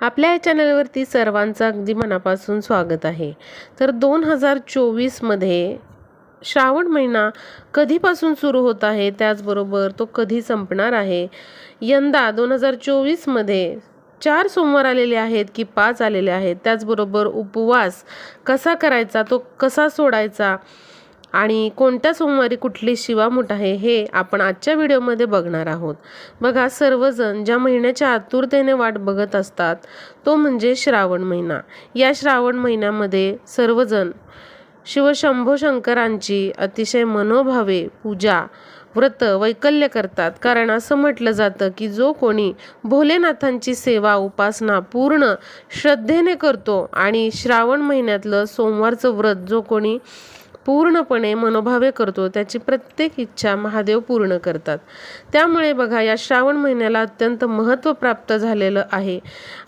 आपल्या या चॅनलवरती सर्वांचं अगदी मनापासून स्वागत आहे. तर दोन हजार चोवीसमध्ये श्रावण महिना कधीपासून सुरू होत आहे? त्याचबरोबर तो कधी संपणार आहे? यंदा दोन हजार चोवीसमध्ये चार सोमवार आलेले आहेत की पाच आलेले आहेत? त्याचबरोबर उपवास कसा करायचा? तो कसा सोडायचा? आणि कोणत्या सोमवारी कुठली शिवामूठ आहे हे आपण आजच्या व्हिडिओमध्ये बघणार आहोत. बघा सर्वजण ज्या महिन्याच्या आतुरतेने वाट बघत असतात तो म्हणजे श्रावण महिना. या श्रावण महिन्यामध्ये सर्वजण शिवशंभो शंकरांची अतिशय मनोभावे पूजा व्रत वैकल्य करतात. कारण असं म्हटलं जातं की जो कोणी भोलेनाथांची सेवा उपासना पूर्ण श्रद्धेने करतो आणि श्रावण महिन्यातलं सोमवारचं व्रत जो कोणी पूर्णपणे मनोभावे करतो त्याची प्रत्येक इच्छा महादेव पूर्ण करतात. त्यामुळे बघा या श्रावण महिन्याला अत्यंत महत्त्व प्राप्त झालेलं आहे.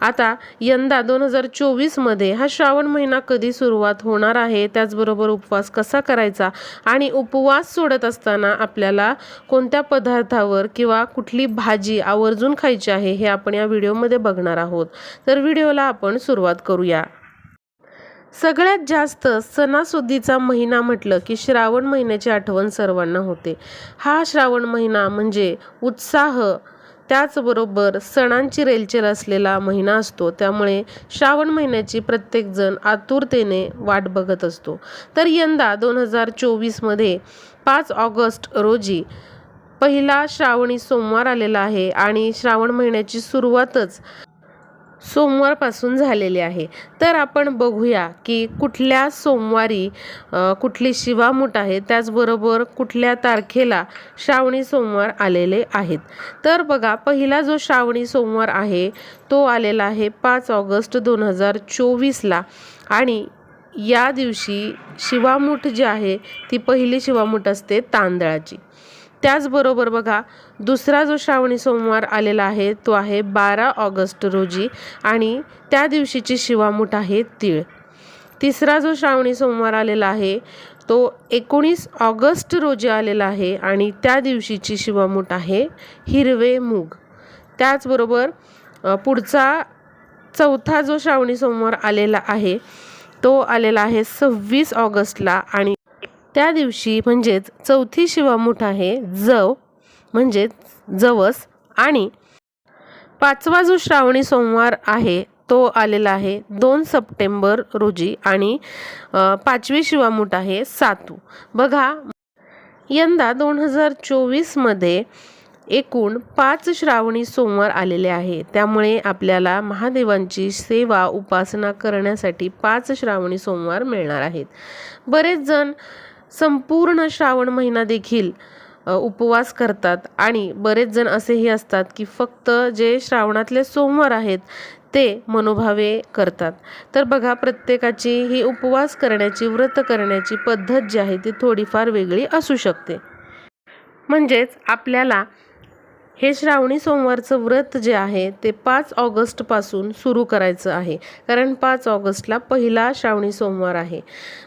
आता यंदा दोन हजार चोवीसमध्ये हा श्रावण महिना कधी सुरुवात होणार आहे त्याचबरोबर उपवास कसा करायचा आणि उपवास सोडत असताना आपल्याला कोणत्या पदार्थावर किंवा कुठली भाजी आवर्जून खायची आहे हे आपण या व्हिडिओमध्ये बघणार आहोत. तर व्हिडिओला आपण सुरुवात करूया. सगळ्यात जास्त सणासुदीचा महिना म्हटलं की श्रावण महिन्याची आठवण सर्वांना होते. हा श्रावण महिना म्हणजे उत्साह. त्याचबरोबर सणांची रेलचेल असलेला महिना असतो. त्यामुळे श्रावण महिन्याची प्रत्येकजण आतुरतेने वाट बघत असतो. तर यंदा दोन हजार चोवीसमध्ये पाच ऑगस्ट रोजी पहिला श्रावणी सोमवार आलेला आहे आणि श्रावण महिन्याची सुरुवातच सोमवारपासून झालेले आहे. तर आपण बघूया की कुठल्या सोमवारी कुठली शिवामूठ आहे. त्याचबरोबर कुठल्या तारखेला श्रावणी सोमवार आलेले आहेत. तर बघा पहिला जो श्रावणी सोमवार आहे तो आलेला आहे पाच ऑगस्ट दोन हजार चोवीसला. आणि या दिवशी शिवामूठ जी आहे ती पहिली शिवामूठ असते तांदळाची. त्याचबरोबर बघा दुसरा जो श्रावणी सोमवार आलेला आहे तो आहे बारा ऑगस्ट रोजी आणि त्या दिवशीची शिवामूठ आहे तीळ. तिसरा जो श्रावणी सोमवार आलेला आहे तो एकोणीस ऑगस्ट रोजी आलेला आहे आणि त्या दिवशीची शिवामूठ आहे हिरवे मूग. त्याचबरोबर पुढचा चौथा जो श्रावणी सोमवार आलेला आहे तो आलेला आहे सव्वीस ऑगस्टला आणि त्या दिवशी म्हणजेच चौथी शिवामूठ आहे जव म्हणजेच जवस आणि पाचवा जो श्रावणी सोमवार आहे तो आलेला आहे दोन सप्टेंबर रोजी आणि पाचवी शिवामूठ आहे सातू. बघा यंदा दोन हजार चोवीसमध्ये एकूण पाच श्रावणी सोमवार आलेले आहे. त्यामुळे आपल्याला महादेवांची सेवा उपासना करण्यासाठी पाच श्रावणी सोमवार मिळणार आहेत. बरेच जण संपूर्ण श्रावण महिना देखील उपवास करतात. आणि बरेच जण असेही असतात की फक्त जे श्रावणातले सोमवार आहेत ते मनोभावे करतात. तर बघा प्रत्येकाची ही उपवास करण्याची व्रत करण्याची पद्धत जी आहे ती थोडीफार वेगळी असू शकते. म्हणजेच आपल्याला हे श्रावणी सोमवारचं व्रत जे आहे ते पाच ऑगस्टपासून सुरू करायचं आहे. कारण पाच ऑगस्टला पहिला श्रावणी सोमवार आहे.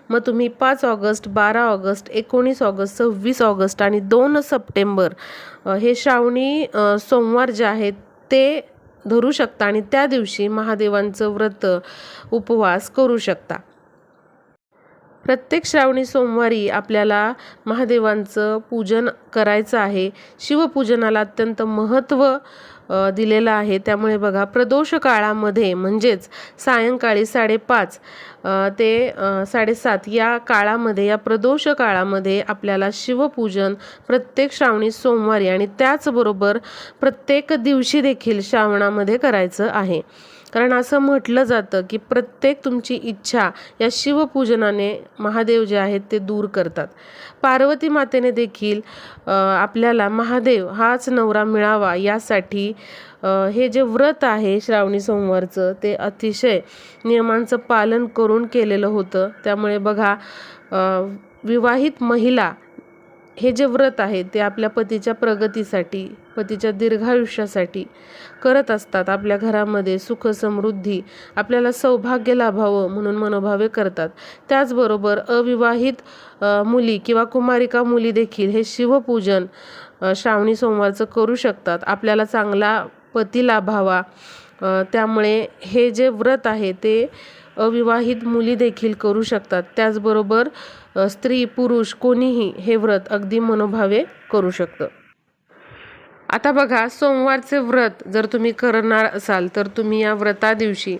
मग तुम्ही पाच ऑगस्ट बारा ऑगस्ट एकोणीस ऑगस्ट सव्वीस ऑगस्ट आणि दोन सप्टेंबर हे श्रावणी सोमवार जे आहेत ते धरू शकता आणि त्या दिवशी महादेवांचं व्रत उपवास करू शकता. प्रत्येक श्रावणी सोमवारी आपल्याला महादेवांचं पूजन करायचं आहे. शिवपूजनाला अत्यंत महत्त्व दिलेलं आहे. त्यामुळे बघा प्रदोष काळामध्ये म्हणजेच सायंकाळी साडेपाच ते साडेसात या काळामध्ये या प्रदोष काळामध्ये आपल्याला शिवपूजन प्रत्येक श्रावणी सोमवारी आणि त्याचबरोबर प्रत्येक दिवशी देखील श्रावणामध्ये करायचं आहे. कारण असं म्हटलं जातं की प्रत्येक तुमची इच्छा या शिवपूजनाने महादेव जे आहेत ते दूर करतात. पार्वती मातेने देखील आपल्याला महादेव हाच नवरा मिळावा यासाठी हे जे व्रत आहे श्रावणी सोमवारचं ते अतिशय नियमांचं पालन करून केलेलं होतं. त्यामुळे बघा विवाहित महिला हे जे व्रत आहे ते आपल्या पतीच्या प्रगतीसाठी पतीच्या दीर्घायुष्यासाठी करत असतात. आपल्या घरामध्ये सुख समृद्धी आपल्याला सौभाग्य लाभावं म्हणून मनोभावे करतात. त्याचबरोबर अविवाहित मुली किंवा कुमारिका मुली देखील हे शिवपूजन श्रावणी सोमवारचं करू शकतात. आपल्याला चांगला पती लाभावा. त्यामुळे हे जे व्रत आहे ते अविवाहित मुली देखील करू शकतात. त्याचबरोबर स्त्री पुरुष कोणीही हे व्रत अगदी मनोभावे करू शकतं. आता बघा सोमवारचे व्रत जर तुम्ही करणार असाल तर तुम्ही या व्रता दिवशी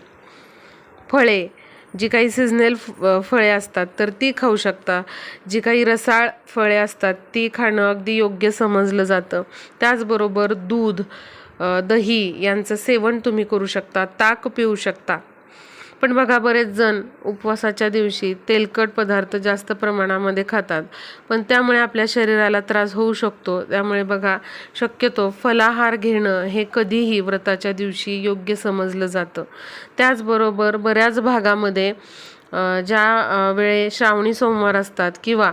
फळे जी काही सिजनल फळे असतात तर ती खाऊ शकता. जी काही रसाळ फळे असतात ती खाणं अगदी योग्य समजलं जातं. त्याचबरोबर दूध दही यांचं सेवन तुम्ही करू शकता ताक पिऊ शकता. पण बघा बरेच जण उपवासाच्या दिवशी तेलकट पदार्थ जास्त प्रमाणामध्ये खातात. पण त्यामुळे आपल्या शरीराला त्रास होऊ शकतो. त्यामुळे बघा शक्यतो फलाहार घेणं हे कधीही व्रताच्या दिवशी योग्य समजलं जातं. त्याचबरोबर बऱ्याच भागामध्ये ज्या वेळे श्रावणी सोमवार असतात किंवा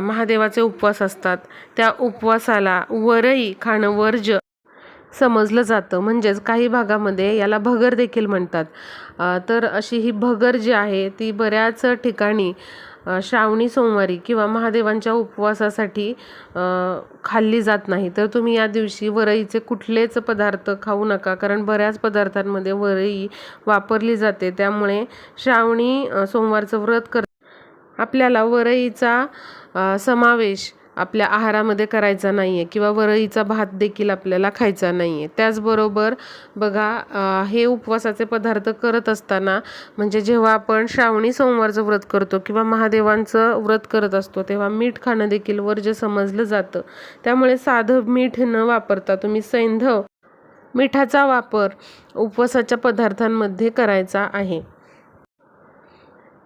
महादेवाचे उपवास असतात त्या उपवासाला वरई खाणं वर्ज्य समजलं जातं. म्हणजेच काही भागामध्ये याला भगर देखील म्हणतात. तर अशी ही भगर जी आहे ती बऱ्याच ठिकाणी श्रावणी सोमवारी किंवा महादेवांच्या उपवासासाठी खाल्ली जात नाही. तर तुम्ही या दिवशी वरईचे कुठलेच पदार्थ खाऊ नका. कारण बऱ्याच पदार्थांमध्ये वरई वापरली जाते. त्यामुळे श्रावणी सोमवारचं व्रत कर आपल्याला वरईचा समावेश आपल्या आहारामध्ये करायचा नाही आहे किंवा वरईचा भात देखील आपल्याला खायचा नाही आहे त्याचबरोबर बघा हे उपवासाचे पदार्थ करत असताना म्हणजे जेव्हा आपण श्रावणी सोमवारचं व्रत करतो किंवा महादेवांचं व्रत करत असतो तेव्हा मीठ खाणं देखील वर्ज्य समजलं जातं. त्यामुळे साधं मीठ न वापरता तुम्ही सैंधव मिठाचा वापर उपवासाच्या पदार्थांमध्ये करायचा आहे.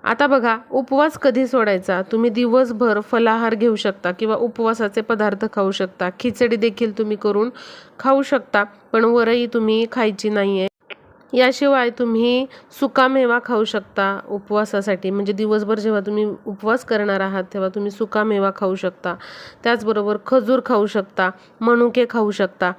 आता बघा उपवास कधी सोडायचा? तुम्ही दिवसभर फलाहार घेऊ शकता किंवा उपवासाचे पदार्थ खाऊ शकता. खिचडी देखील तुम्ही करून खाऊ शकता पण वरही तुम्ही खायची नाही आहे याशिवाय तुम्ही सुकामेवा खाऊ शकता उपवासासाठी. म्हणजे दिवसभर जेव्हा तुम्ही उपवास करणार आहात तेव्हा तुम्ही सुकामेवा खाऊ शकता. त्याचबरोबर खजूर खाऊ शकता मनुके खाऊ शकता.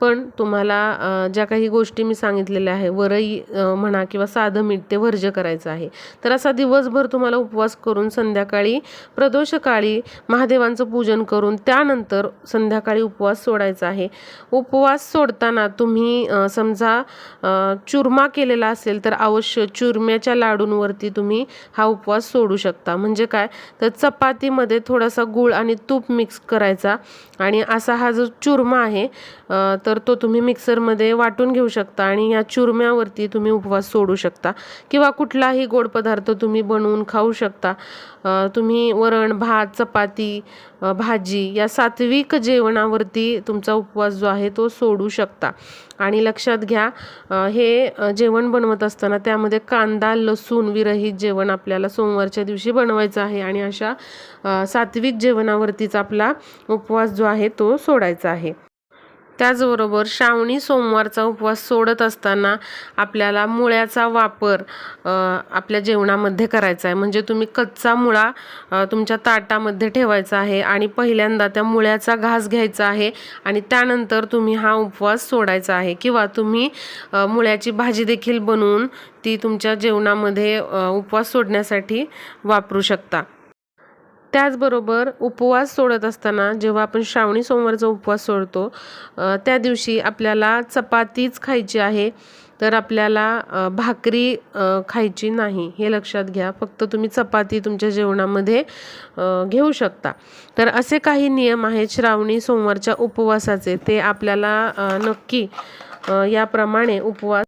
पण तुम्हाला ज्या काही गोष्टी मी सांगितलेल्या आहे वरई म्हणा किंवा साधं मीठ ते वर्ज्य करायचं आहे. तर असा दिवसभर तुम्हाला उपवास करून संध्याकाळी प्रदोषकाळी महादेवांचं पूजन करून त्यानंतर संध्याकाळी उपवास सोडायचा आहे. उपवास सोडताना तुम्ही समजा चुरमा केलेला असेल तर अवश्य चुरम्याच्या लाडूंवरती तुम्ही हा उपवास सोडू शकता. म्हणजे काय? तर चपातीमध्ये थोडासा गूळ आणि तूप मिक्स करायचा. आणि असा हा जो चुरमा आहे तर तर तो तुम्ही मिक्सरमध्ये वाटून घेऊ शकता आणि या चुरम्यावरती तुम्ही उपवास सोडू शकता. किंवा कुठलाही गोड पदार्थ तुम्ही बनवून खाऊ शकता. तुम्ही वरण भात चपाती भाजी या सात्विक जेवणावरती तुमचा उपवास जो आहे तो सोडू शकता. आणि लक्षात घ्या हे जेवण बनवत असताना त्यामध्ये कांदा लसूण विरहित जेवण आपल्याला सोमवारच्या दिवशी बनवायचं आहे आणि अशा सात्विक जेवणावरतीच आपला उपवास जो आहे तो सोडायचा आहे. त्याचबरोबर श्रावणी सोमवारचा उपवास सोडत असताना आपल्याला मुळ्याचा वापर आपल्या जेवणामध्ये करायचा आहे. म्हणजे तुम्ही कच्चा मुळा तुमच्या ताटामध्ये ठेवायचा आहे आणि पहिल्यांदा त्या मुळ्याचा घास घ्यायचा आहे आणि त्यानंतर तुम्ही हा उपवास सोडायचा आहे. किंवा तुम्ही मुळ्याची भाजी देखील बनवून ती तुमच्या जेवणामध्ये उपवास सोडण्यासाठी वापरू शकता. त्याचबरोबर उपवास सोडत असताना जेव्हा आपण श्रावणी सोमवारचा उपवास सोडतो त्या दिवशी आपल्याला चपातीच खायची आहे. तर आपल्याला भाकरी खायची नाही हे लक्षात घ्या. फक्त तुम्ही चपाती तुमच्या जेवणामध्ये घेऊ शकता. तर असे काही नियम आहेत श्रावणी सोमवारच्या उपवासाचे. ते आपल्याला नक्की याप्रमाणे उपवास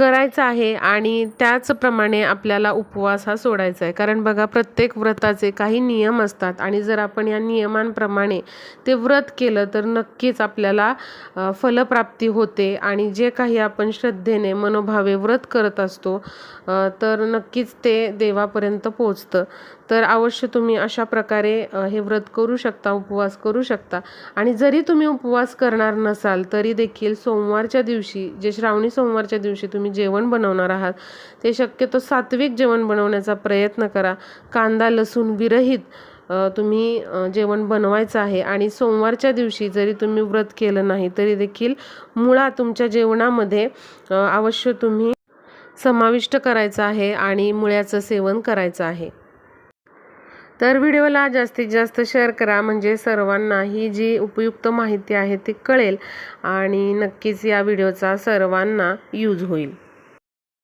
करायचा आहे आणि त्याचप्रमाणे आपल्याला उपवास हा सोडायचा आहे. कारण बघा प्रत्येक व्रताचे काही नियम असतात आणि जर आपण या नियमांप्रमाणे ते व्रत केलं तर नक्कीच आपल्याला फलप्राप्ती होते आणि जे काही आपण श्रद्धेने मनोभावे व्रत करत असतो तर नक्कीच ते देवापर्यंत पोचतं तर अवश्य तुम्ही अशा प्रकारे हे व्रत करू शकता उपवास करू शकता. आणि जरी तुम्ही उपवास करणार नसाल तरी देखील सोमवारच्या दिवशी जे श्रावणी सोमवारच्या दिवशी तुम्ही जेवण बनवणार आहात ते शक्यतो सात्विक जेवण बनवण्याचा प्रयत्न करा. कांदा लसूण विरहित तुम्ही जेवण बनवायचं आहे. आणि सोमवारच्या दिवशी जरी तुम्ही व्रत केलं नाही तरी देखील मुळा तुमच्या जेवणामध्ये अवश्य तुम्ही समाविष्ट करायचं आहे आणि मुळ्याचं सेवन करायचं आहे. तर व्हिडिओला जास्तीत जास्त शेअर करा. म्हणजे सर्वांना ही जी उपयुक्त माहिती आहे ती कळेल आणि नक्कीच या व्हिडिओचा सर्वांना यूज होईल.